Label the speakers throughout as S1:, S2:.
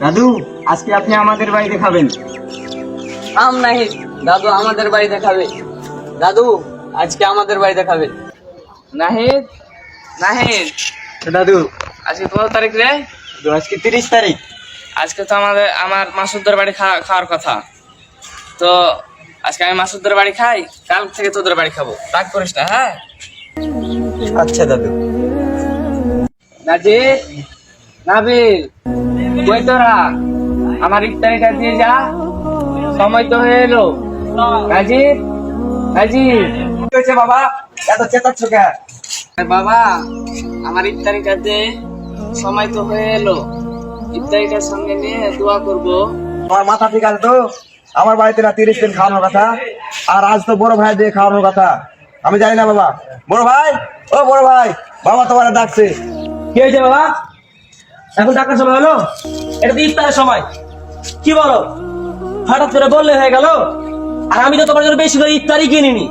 S1: দাদু আজকে আপনি আমাদের বাড়িতে খাবেন।
S2: আম নাহি দাদু আমাদের বাড়ি দেখাবে দাদু আজকে আমাদের বাড়ি দেখাবে নাহিদ? নাহিদ?
S1: দাদু
S2: আজকে কত তারিখ রে?
S1: দাদু, আজকে তিরিশ তারিখ।
S2: আজকে তো আমাদের আমার মাসুদদের বাড়ি খাওয়া- খাওয়ার কথা। তো আজকে আমি মাসুদদের বাড়ি খাই কাল থেকে তোদের বাড়ি খাব। রাগ করিস না হ্যাঁ?
S1: আচ্ছা দাদু।
S2: নাজির? নাবিল? কই তোরা? আমার ইফতারিটা দিয়ে যা। সময় তো হয়ে এলো। নাজির নাজির
S1: কি হয়েছে বাবা? এত চেতাচ্ছ কে
S2: আরে বাবা আমার ইফতারিটা দে। সময় তো হয়ে এলো। ইফতারিটার সঙ্গে নিয়ে দোয়া করব।
S1: আমার মাথা ঠিক আছে তো? আমার বাড়িতে না তিরিশ দিন খাওয়ানোর কথা। আর আজ তো বড় ভাই দিয়ে খাওয়ানোর কথা। আমি জানি না বাবা। বড় ভাই? ও বড় ভাই বাবা তোমার ডাকছে।
S3: কি হয়েছে বাবা? এখন টাকার সময় হলো এটা তো ইফতারের সময়। কি বলো? হঠাৎ করে বললে হয়ে গেল? আর আমি তো তোমার জন্য বেশি করে ইফতারই কিনিনি।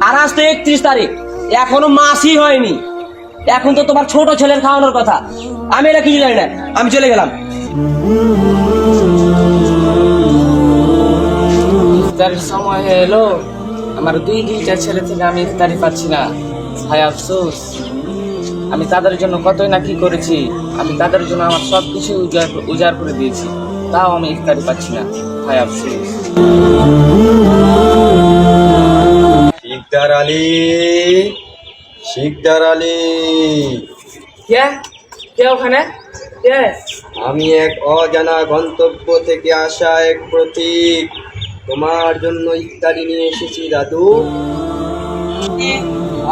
S3: আর আজ তো একত্রিশ তারিখ। এখনও মাসই হয়নি। এখন তো তোমার ছোট ছেলের খাওয়ানোর কথা। আমি এটা কিছু জানি না। আমি চলে গেলাম।
S2: ইফতারের সময় এলো। আমার দুই দুইটা ছেলে থেকে আমি ইফতারি পাচ্ছি না। হায় আফসোস। আমি তাদের জন্য কতই না কি করেছি আমি তাদের জন্য আমার সব কিছু উজাড় উজাড় করে দিয়েছি। তাও আমি ইফতারি পাচ্ছি না হায় আফসোস।
S4: শিকদার আলী শিকদার আলী।
S2: কে? কে ওখানে? কে?
S4: আমি এক অজানা গন্তব্য থেকে আসা এক প্রতীক। তোমার জন্য ইত্যাদি নিয়ে এসেছি দাদু।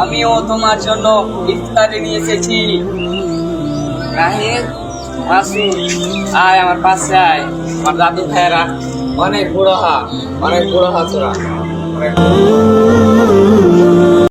S2: আমিও তোমার জন্য ইফতারি নিয়ে এসেছি রাহিম আসি। আয় আমার পাশে আয়। আমার দাদু ভাইয়েরা, অনেক বুড়ো হা, অনেক বুড়ো হা তোরা।